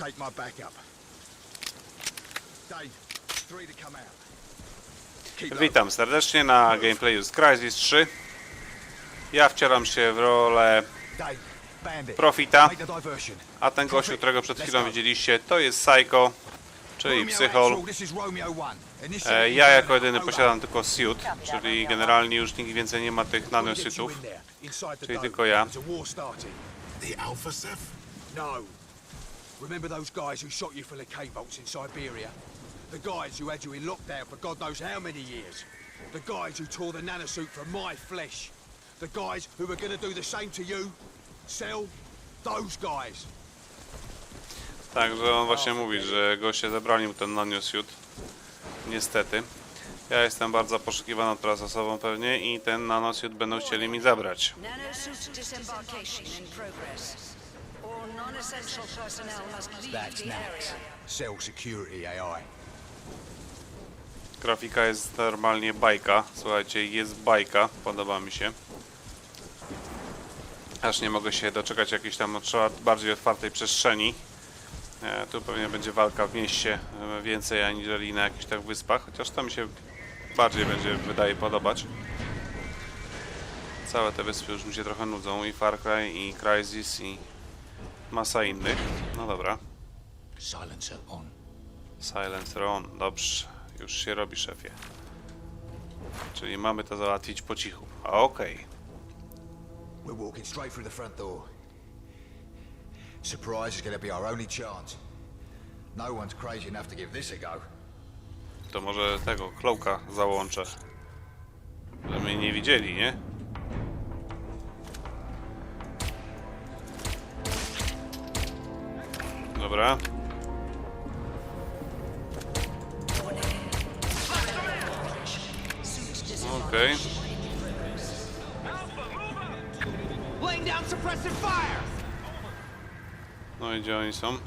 take my backup. Dave, three to come out. Witam serdecznie na gameplayu z Crysis 3. Ja wcielam się w rolę. Profita, a ten gościu, którego przed chwilą widzieliście, to jest Psycho, czyli Psychol. E, Ja jako jedyny posiadam tylko suit, czyli generalnie już nikt więcej nie ma tych nanosuitów, czyli tylko ja. No. Remember those guys who shot you from the K-bolts in Siberia? The guys who had you in lockdown for God knows how many years? The guys who tore the nanosuit from my flesh? The guys who were gonna do the same to you? Sell? Those guys. Także on właśnie mówi, że goście zabrali mu ten nanosuit. Niestety. Ja jestem bardzo poszukiwaną teraz osobą pewnie i ten nanosuit będą chcieli mi zabrać. Nanosuit disembarkation in progress. Non-essential personnel must leave That's the area. Cell security AI. Grafika jest normalnie bajka. Słuchajcie, jest bajka. Podoba mi się. Aż nie mogę się doczekać jakiejś tam bardziej otwartej przestrzeni. E, tu pewnie będzie walka w mieście e, więcej aniżeli na jakichś tak wyspach, chociaż to mi się bardziej będzie wydaje podobać. Całe te wyspy już mi się trochę nudzą i Far Cry i Crysis i masa innych. No dobra. Silencer on. Silencer on. Dobrze. Już się robi, szefie. Czyli mamy to załatwić po cichu. A, Okej. We're walking straight through the front door. Surprise is gonna be our only chance. No one's crazy enough to give this a go. To może tego, Cloaka załączę. Żeby mnie nie widzieli, nie? Dobra. Okej. Fire! No i gdzie oni są?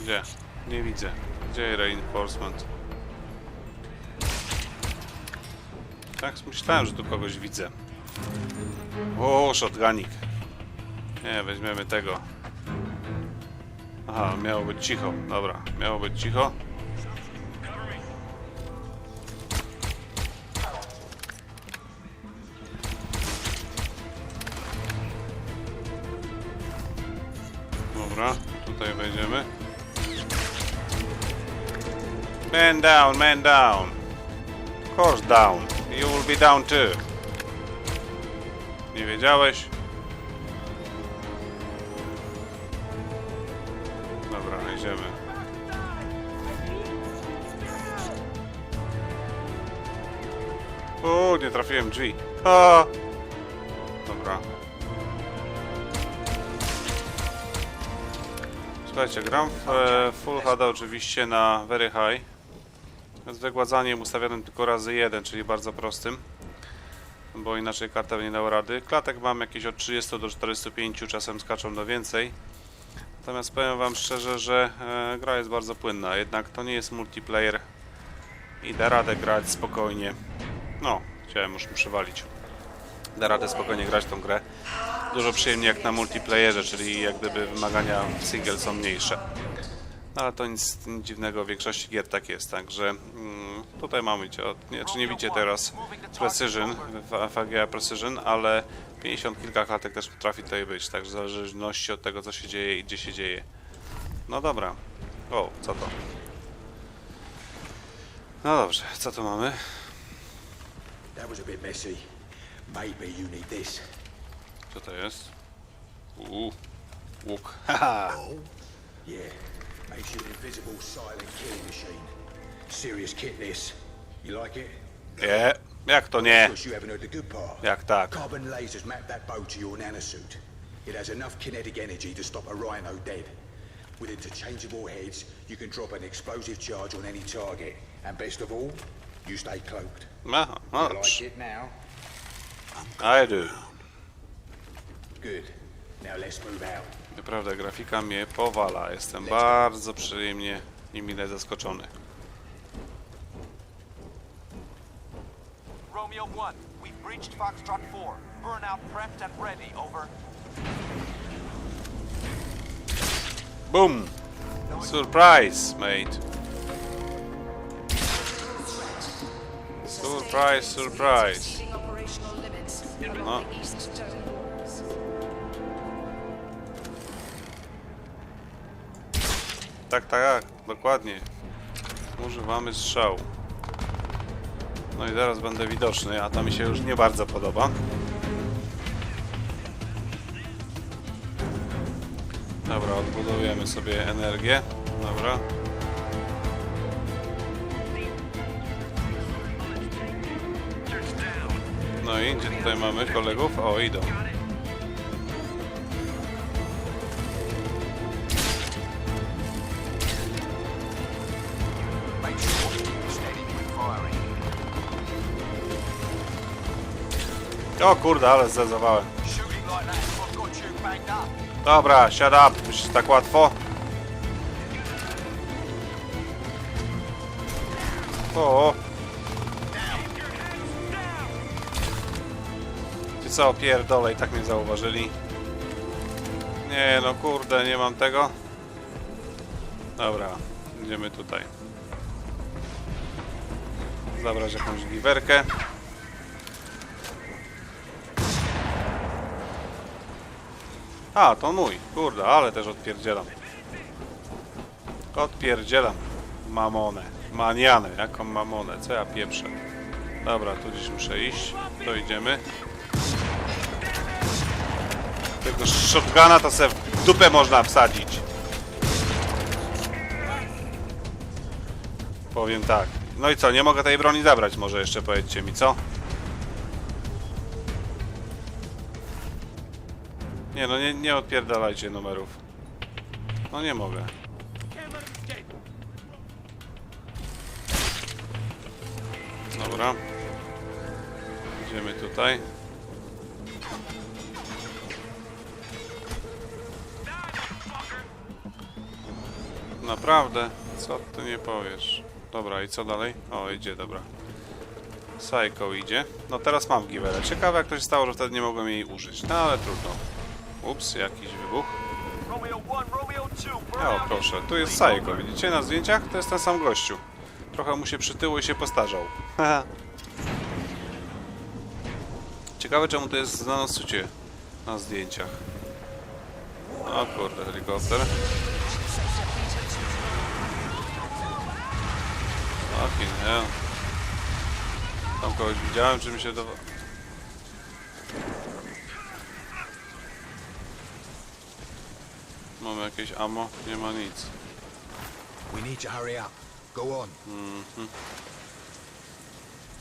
Gdzie? Nie widzę. Gdzie reinforcement? Tak, myślałem, że tu kogoś widzę. O, shotgunik. Nie, weźmiemy tego. Aha, miało być cicho. Dobra, miało być cicho. Dobra, tutaj wejdziemy. Man down, man down. Of course down. You will be down too. Nie wiedziałeś? O, nie trafiłem drzwi. A! Dobra. Słuchajcie, gram w e, Full HD oczywiście na Very High. Z wygładzaniem ustawionym tylko razy jeden, czyli bardzo prostym. Bo inaczej karta nie dała rady. Klatek mam jakieś od 30 do 45, czasem skaczą do więcej. Natomiast powiem wam szczerze, że e, gra jest bardzo płynna. Jednak to nie jest multiplayer i da radę grać spokojnie. No, chciałem już przywalić. Da radę spokojnie grać tą grę. Dużo przyjemniej jak na multiplayerze, czyli jak gdyby wymagania w single są mniejsze. No, ale to nic, dziwnego, w większości gier tak jest, także mm, tutaj mamy, nie, czy nie widzicie teraz Precision, w FAGA Precision, ale 50 kilka klatek też potrafi tutaj być, także w zależności od tego co się dzieje i gdzie się dzieje. No dobra. O, co to? No dobrze, co tu mamy? That was a bit messy. Maybe you need this. Co to jest? Uuu, łuk. Oh. Haha. Yeah. Makes you an invisible silent killing machine. Serious kit this. You like it? Yeah. jak to nie? Because you haven't heard the good part. Jak tak? Carbon lasers map that bow to your nanosuit. It has enough kinetic energy to stop a rhino dead. With interchangeable heads, you can drop an explosive charge on any target. And best of all, you stay cloaked. Aha, no You like dobrze. it now? I do. Good. Now let's move out. Naprawdę, grafika mnie powala. Jestem bardzo przyjemnie i mile zaskoczony. Romeo 1, we've breached Foxtrot 4. Burnout prepped and ready, over. Boom! Surprise, mate. Surprise, surprise. No. Tak, tak, dokładnie. Używamy strzału. No i teraz będę widoczny, a to mi się już nie bardzo podoba. Dobra, odbudowujemy sobie energię. Dobra. No i gdzie tutaj mamy kolegów? O, idą. O kurde, ale zezowałem. Dobra, shut up. Myślisz tak łatwo? O. co, pierdolę, i tak mnie zauważyli. Nie, no kurde, nie mam tego. Dobra, idziemy tutaj. Zabrać jakąś giwerkę. A, to mój. Kurde, ale też odpierdzielam. Odpierdzielam. Mamonę. Manianę. Jaką mamonę? Co ja pieprzę? Dobra, tu gdzieś muszę iść. To idziemy. Tego shotguna to se w dupę można wsadzić. Powiem tak. No i co, nie mogę tej broni zabrać może jeszcze powiedzcie mi, co? Nie no, nie, nie odpierdalajcie numerów. No nie mogę. Dobra. Idziemy tutaj. Naprawdę? Co ty nie powiesz? Dobra, i co dalej? O, idzie, dobra. Psycho idzie. No teraz mam giwerę. Ciekawe jak to się stało, że wtedy nie mogłem jej użyć. No ale trudno. Ups, jakiś wybuch. Romeo 1, Romeo 2, burn O, proszę, tu jest Psycho, widzicie na zdjęciach? To jest ten sam gościu. Trochę mu się przytyło i się postarzał. Ciekawe czemu to jest na sucie na zdjęciach. O kurde, helikopter. Hell. Tam kogoś widziałem, czy mi się to... Mamy jakieś ammo? Nie ma nic. We need to hurry up. Go on.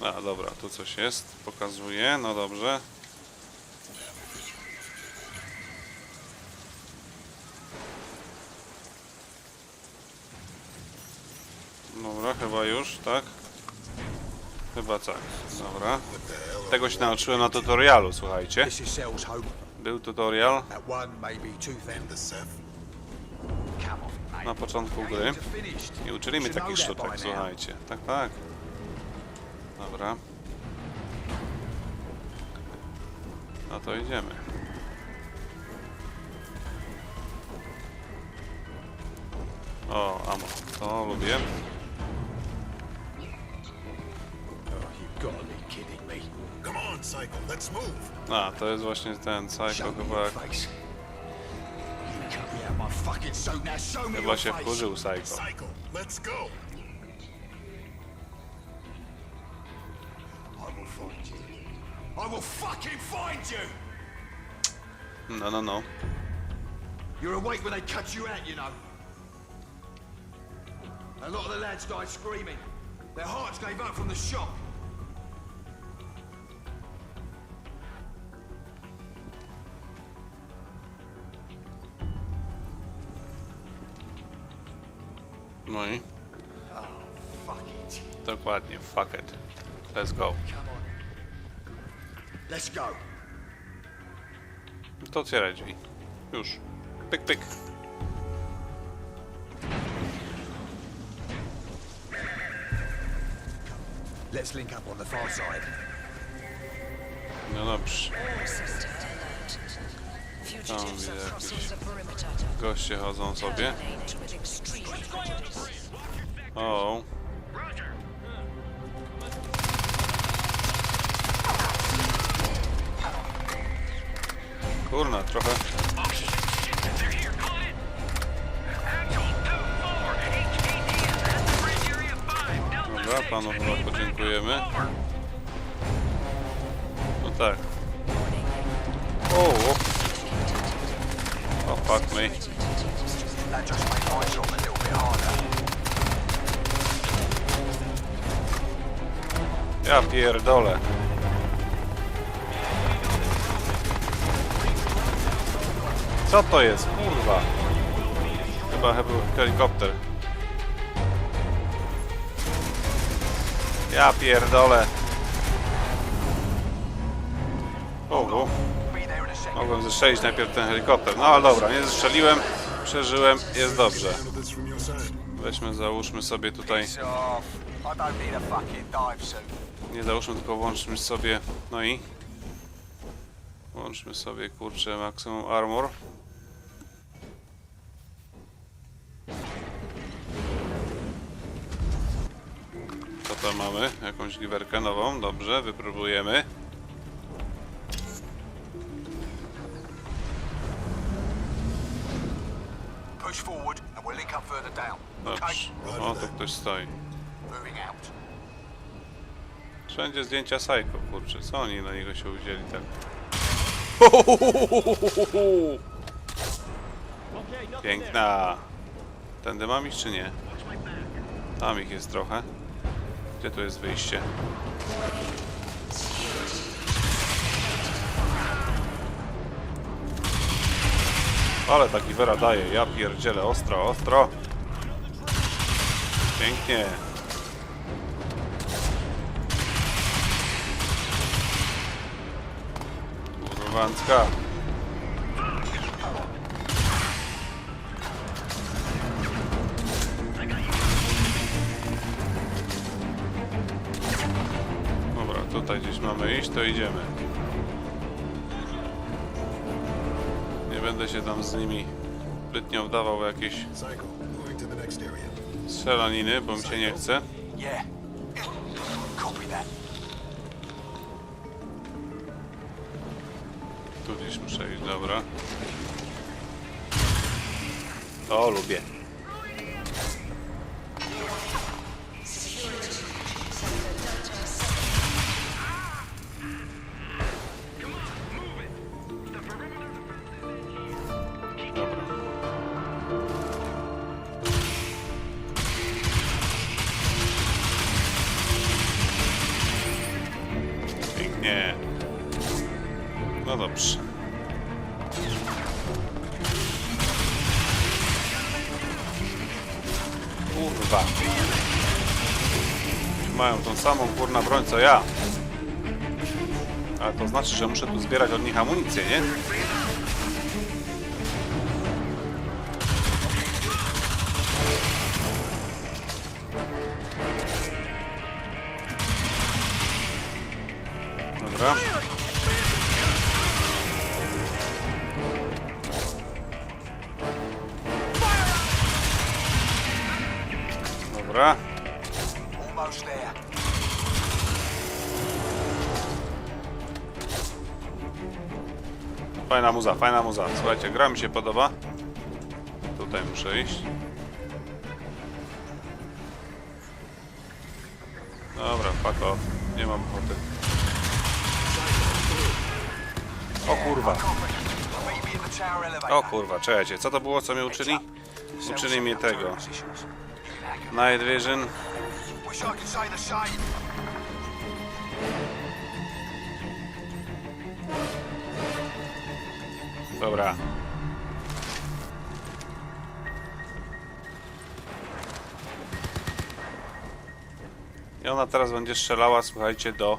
A, dobra, tu coś jest. Pokazuje, no dobrze. Dobra, chyba już, tak? Chyba tak, dobra. Tego się nauczyłem na tutorialu, słuchajcie. Był tutorial na początku gry. I uczyli mnie takich sztuczek, słuchajcie. Tak, tak. Dobra. No to idziemy. O, amo. To lubię. A, to jest właśnie ten Psycho Show me chyba, your face. You cut me out my fucking suit, now show me chyba your się face. wkurzył Psycho. Psycho, let's go. I will find you. I will fucking find you! No, no, no. You're awake when they cut you out, you know. A lot of the lads died screaming. Their hearts gave up from the shock. No i dokładnie, fuck it. Let's go. Let's go. To otwieraj drzwi. Już. Pyk, pyk. Let's link up on the far side. No dobrze. Fugitives widzę jakieś goście chodzą sobie. O. Kurna, trochę. Dobra, panu chyba podziękujemy. No tak. O, o. Fuck me. That just made my job a little bit harder. Ja pierdolę. Co to jest? Kurwa. Chyba był helikopter. Ja pierdolę. O, mogłem zestrzelić najpierw ten helikopter. No ale dobra, nie zestrzeliłem. Przeżyłem, jest dobrze. Weźmy, załóżmy sobie tutaj. Nie załóżmy, tylko włączmy sobie. No i. Włączmy sobie kurczę maksimum armor. Co tam mamy? Jakąś giwerkę nową? Dobrze, wypróbujemy. Push forward and we'll link up further down. Dobrze. O, tu ktoś stoi. Moving out. Wszędzie zdjęcia Psycho, kurczę. Co oni na niego się udzieli tak? Piękna. Tędy mam ich czy nie? Tam ich jest trochę. Gdzie tu jest wyjście? Ale ta giwera daje, ja pierdzielę, ostro, ostro. Pięknie. Kurwancka. Dobra, tutaj gdzieś mamy iść, to idziemy. Będę się tam z nimi zbytnio wdawał w jakieś strzelaniny, bo mi się nie chce. Tu gdzieś muszę iść, dobra. O, lubię. Co ja. Ale to znaczy, że muszę tu zbierać od nich amunicję, nie? Muza, fajna muza. Słuchajcie, gra mi się podoba. Tutaj muszę iść. Dobra, fuck off. Nie mam ochoty. O kurwa. O kurwa, czekajcie, co to było, co mnie uczyli? Uczyli mnie tego. Night Vision. Dobra. I ona teraz będzie strzelała, słuchajcie, do...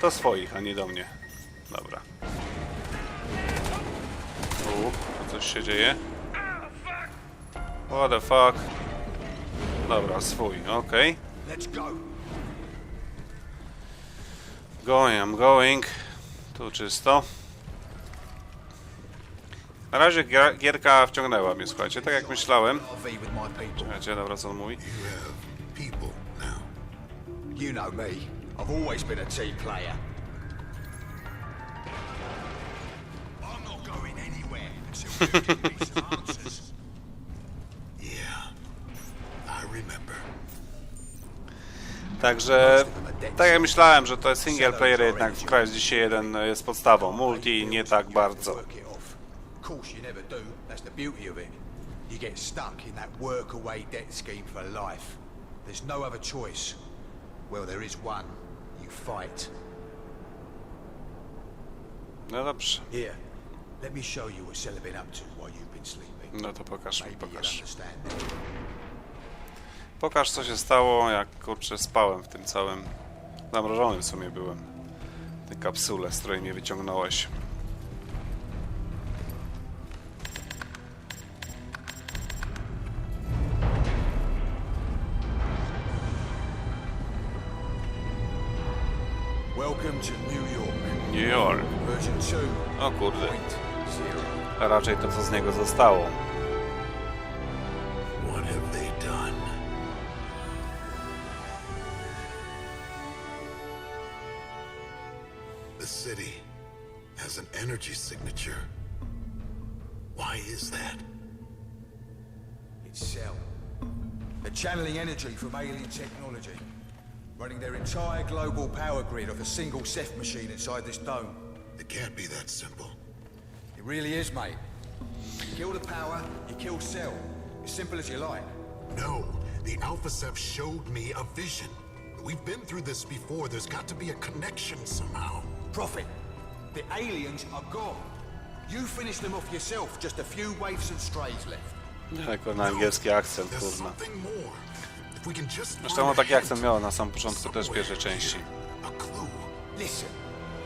Do swoich, a nie do mnie. Dobra. U, coś się dzieje. What the fuck? Dobra, swój, okej. Go. Going, I'm going. Tu czysto. Na razie gier, gierka wciągnęła mnie, słuchajcie, tak jak myślałem. Słuchajcie, dobra, co on mówi? You have people now. You know me. I've always been a team player. I'm not going anywhere until you give me some answers. Yeah. I remember. Także, tak jak myślałem, że to jest single player, jednak w Crysis 1 jest podstawą. Multi nie tak bardzo. Work it off. Of course you never do. That's the beauty of it. You get stuck in that work away debt scheme for life. There's no other choice. Well, there is one. You fight. No dobrze, Here, let me show you what Sella been up to while you've been sleeping. no to pokaż mi, pokaż. Pokaż co się stało, jak kurczę spałem w tym całym... Zamrożonym w sumie byłem. W tej kapsule, z której mnie wyciągnąłeś. Raczej to co z niego zostało. What have they done? The city has an energy signature. Why is that? It's Cell. They're channeling energy from alien technology. Running their entire global power grid off a single Ceph machine inside this dome. It can't be that simple. It really is, mate. You kill the power, you kill Cell. As simple as you like. No, the Alpha Ceph showed me a vision. We've been through this before. There's got to be a connection somehow. Profit. The aliens are gone. You finished them off yourself. Just a few waifs and strays left. Jako na angielski akcent, There's kurna. something more. If we can just Zresztą find on a taki hint akcent miał na samym początku też somewhere pierwszej części. A clue. Listen.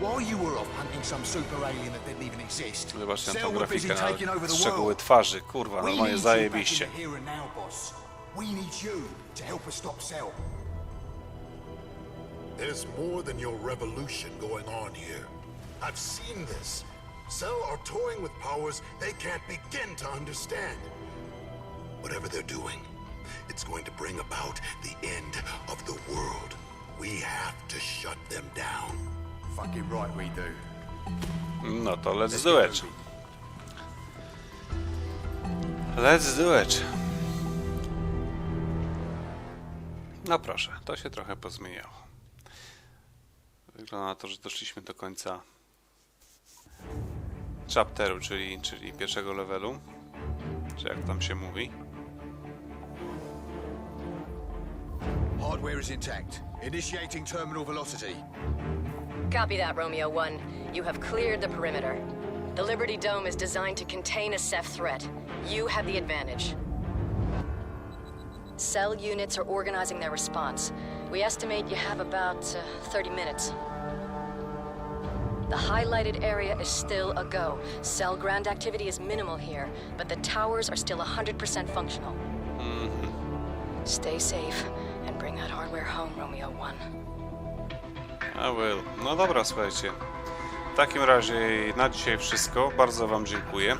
While you were off hunting some super alien that didn't even exist, Zobaczcie na tą busy grafikę, taking over the szczegóły world. twarzy, kurwa, We normalnie need you back zajebiście. here and now, boss. We need you to help us stop Cell. There's more than your revolution going on here. I've seen this. Cell are toying with powers they can't begin to understand. Whatever they're doing, it's going to bring about the end of the world. We have to shut them down. Fucking right we do. No to let's do it. Let's do it. No proszę, to się trochę pozmieniało. Wygląda na to, że doszliśmy do końca chapteru, czyli, czyli pierwszego levelu. Czy jak tam się mówi. Hardware is intact. Initiating terminal velocity. Copy that, Romeo 1. You have cleared the perimeter. The Liberty Dome is designed to contain a Ceph threat. You have the advantage. Cell units are organizing their response. We estimate you have about uh, 30 minutes. The highlighted area is still a go. Cell ground activity is minimal here, but the towers are still 100% functional. Stay safe and bring that hardware home, Romeo 1. I will. No dobra, słuchajcie. W takim razie na dzisiaj wszystko. Bardzo Wam dziękuję.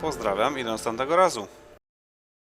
Pozdrawiam i do następnego razu.